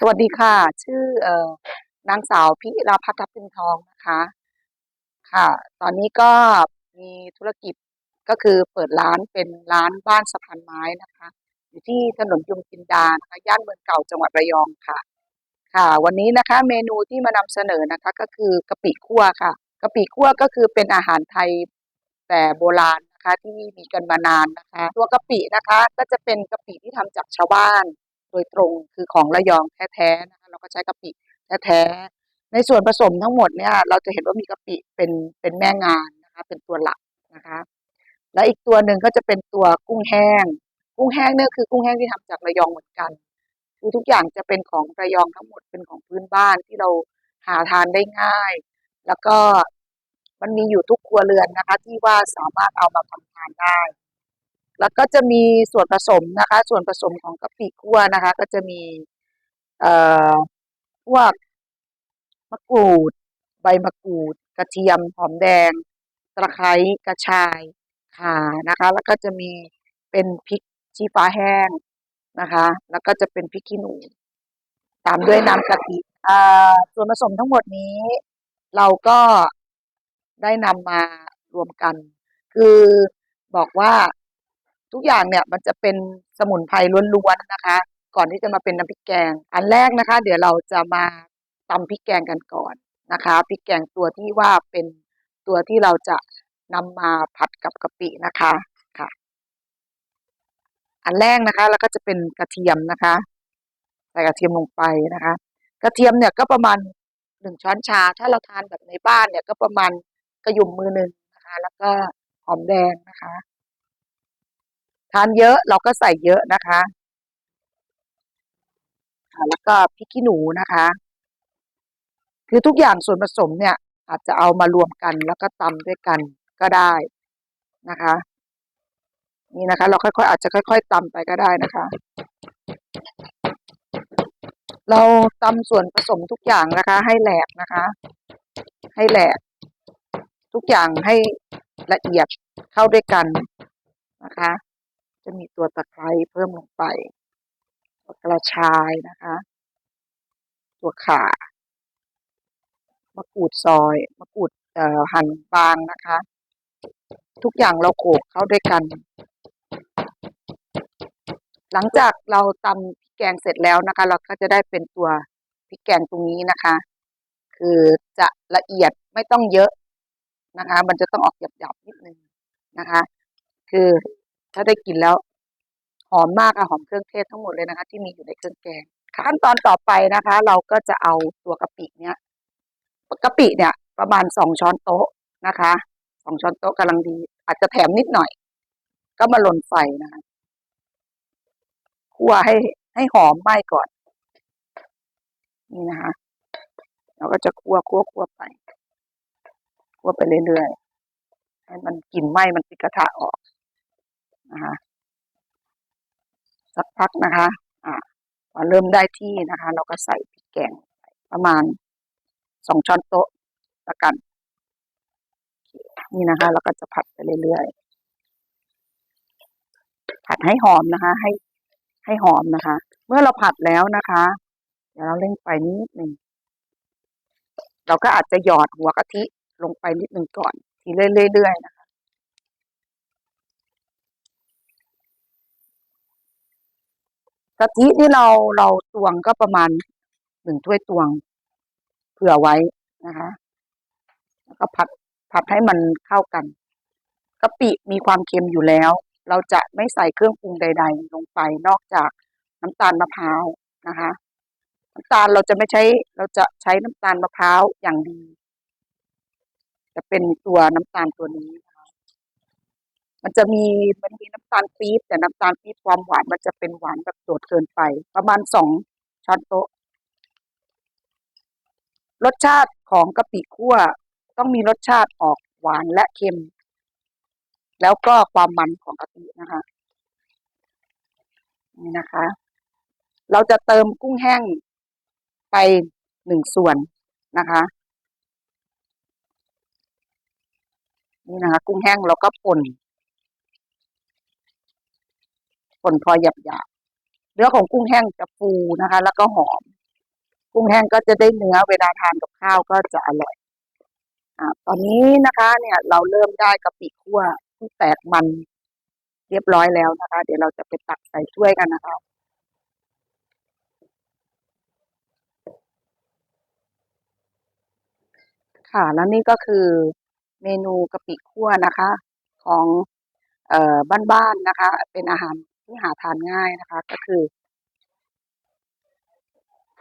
สวัสดีค่ะ ชื่อเอ่อนางสาวพิราพัฒน์ทับทิมทองนะคะ ค่ะ ตอนนี้ก็มีธุรกิจก็คือเปิดร้านเป็นร้านบ้านสะพานไม้นะคะ อยู่ที่ถนนยมจินดานะคะย่านเมืองเก่าจังหวัดระยองค่ะ ค่ะ วันนี้นะคะ เมนูที่มานำเสนอนะคะก็คือกะปิคั่วค่ะกะปิคั่วก็คือเป็นอาหารไทยแต่โบราณนะคะที่มีกันมานานนะคะ ตัวกะปินะคะ ก็จะเป็นกะปิที่ทำจากชาวบ้าน ดยตรงคือของระยองแท้ๆนะคะเราก็ใช้กะปิแท้ๆในส่วนผสมทั้งหมดเนี่ยเราจะเห็นว่ามีกะปิเป็นเป็นแม่งานนะคะเป็นตัวหลักนะคะและอีกตัวหนึ่งก็จะเป็นตัวกุ้งแห้ง กุ้งแห้งเนี่ยคือกุ้งแห้งที่ทำจากระยองเหมือนกันคือทุกอย่างจะเป็นของระยองทั้งหมดเป็นของพื้นบ้านที่เราหาทานได้ง่าย แล้วก็มันมีอยู่ทุกครัวเรือนนะคะ ที่ว่าสามารถเอามาทำทานได้ แล้วก็จะมีส่วนผสมนะคะ ส่วนผสมของกะปิคั่วนะคะ ก็จะมีเอ่อพวกมะกรูด ใบมะกรูด กระเทียมหอมแดง ตะไคร้กระชายข่านะคะ แล้วก็จะมีเป็นพริกชี้ฟ้าแห้งนะคะ แล้วก็จะเป็นพริกขี้หนูตามด้วยน้ำกะทิอ่าส่วนผสมทั้งหมดนี้ เราก็ได้นำมารวมกัน คือบอกว่า ทุกอย่างเนี่ยมันจะเป็นสมุนไพรล้วนๆนะคะ ก่อนที่จะมาเป็นน้ำพริกแกง อันแรกนะคะ เดี๋ยวเราจะมาตำพริกแกงกันก่อนนะคะพริกแกงตัวที่ว่าเป็นตัวที่เราจะนำมาผัดกับกะปินะคะค่ะ อันแรกนะคะ แล้วก็จะเป็นกระเทียมนะคะใส่กระเทียมลงไปนะคะ กระเทียมเนี่ยก็ประมาณหนึ่งช้อนชา ถ้าเราทานแบบในบ้านเนี่ยก็ประมาณกระยุ่มมือหนึ่งนะคะ แล้วก็หอมแดงนะคะ ทานเยอะเราก็ใส่เยอะนะคะแล้วก็พริกขี้หนูนะคะ คือทุกอย่างส่วนผสมเนี่ย อาจจะเอามารวมกันแล้วก็ตำด้วยกันก็ได้นะคะ นี่นะคะ เราค่อยๆอาจจะค่อย ๆตำไปก็ได้นะคะ เราตำส่วนผสมทุกอย่างนะคะ ให้แหลกนะคะ ให้แหลก ทุกอย่างให้ละเอียดเข้าด้วยกันนะคะ จะมีตัวตะไคร้เพิ่มลงไปตัวกระชายนะคะ ตัวข่ามะกรูดซอยมะกรูดเอ่อหั่นบางนะคะ ทุกอย่างเราโขลกเข้าด้วยกัน หลังจากเราตำพริกแกงเสร็จแล้วนะคะ เราก็จะได้เป็นตัวพริกแกงตรงนี้นะคะ คือจะละเอียดไม่ต้องเยอะนะคะ มันจะต้องออกหยาบๆนิดนึงนะคะ คือ ถ้าได้กินแล้ว หอมมากอะหอมเครื่องเทศทั้งหมดเลยนะคะ ที่มีอยู่ในเครื่องแกงขั้นตอนต่อไปนะคะ เราก็จะเอาตัวกะปิเนี้ยกะปิเนี่ย ประมาณสองช้อนโต๊ะนะคะสองช้อนโต๊ะกำลังดี อาจจะแถมนิดหน่อย ก็มาหล่นไฟนะคะคั่วให้ให้หอมไหม้ก่อน นี่นะคะเราก็จะคั่วคั่วคั่วไปคั่วไปเรื่อยๆให้มันกลิ่นไหม้มันติดกระทะออก นะคะสักพักนะคะ อ่าพอเริ่มได้ที่นะคะ เราก็ใส่พริกแกงประมาณสองช้อนโต๊ะละกัน นี่นะคะ เราก็จะผัดไปเรื่อยๆ ผัดให้หอมนะคะ ให้ให้หอมนะคะ เมื่อเราผัดแล้วนะคะ เดี๋ยวเราเร่งไฟนิดหนึ่งเราก็อาจจะหยอดหัวกะทิลงไปนิดหนึ่งก่อน ทีเรื่อยๆนะคะ กะทิที่เราเราตวงก็ประมาณหนึ่งถ้วยตวง เผื่อไว้นะคะ แล้วก็ผัดผัดให้มันเข้ากันกะปิมีความเค็มอยู่แล้ว เราจะไม่ใส่เครื่องปรุงใด ๆ ลงไปนอกจากน้ำตาลมะพร้าวนะคะน้ำตาลเราจะไม่ใช้ เราจะใช้น้ำตาลมะพร้าวอย่างดี จะเป็นตัวน้ำตาลตัวนี้ มันจะมีมันมีน้ำตาลปี๊บแต่น้ำตาลปี๊บความหวานมันจะเป็นหวานแบบโดดเกินไป ประมาณสองช้อนโต๊ะ รสชาติของกะปิคั่วต้องมีรสชาติออกหวานและเค็ม แล้วก็ความมันของกะปินะคะ นี่นะคะ เราจะเติมกุ้งแห้งไปหนึ่งส่วนนะคะนี่นะคะ กุ้งแห้งเราก็ป่น ป่นพอหยาบๆเนื้อของกุ้งแห้งจะฟูนะคะ แล้วก็หอม กุ้งแห้งก็จะได้เนื้อเวลาทานกับข้าวก็จะอร่อยอ่าตอนนี้นะคะเนี่ย เราเริ่มได้กะปิคั่วที่แตกมันเรียบร้อยแล้วนะคะ เดี๋ยวเราจะไปตักใส่ถ้วยกันนะคะค่ะแล้วนี่ก็คือเมนูกะปิคั่วนะคะ ของเอ่อบ้านๆนะคะ เป็นอาหาร ที่หาทานง่ายนะคะ ก็คือ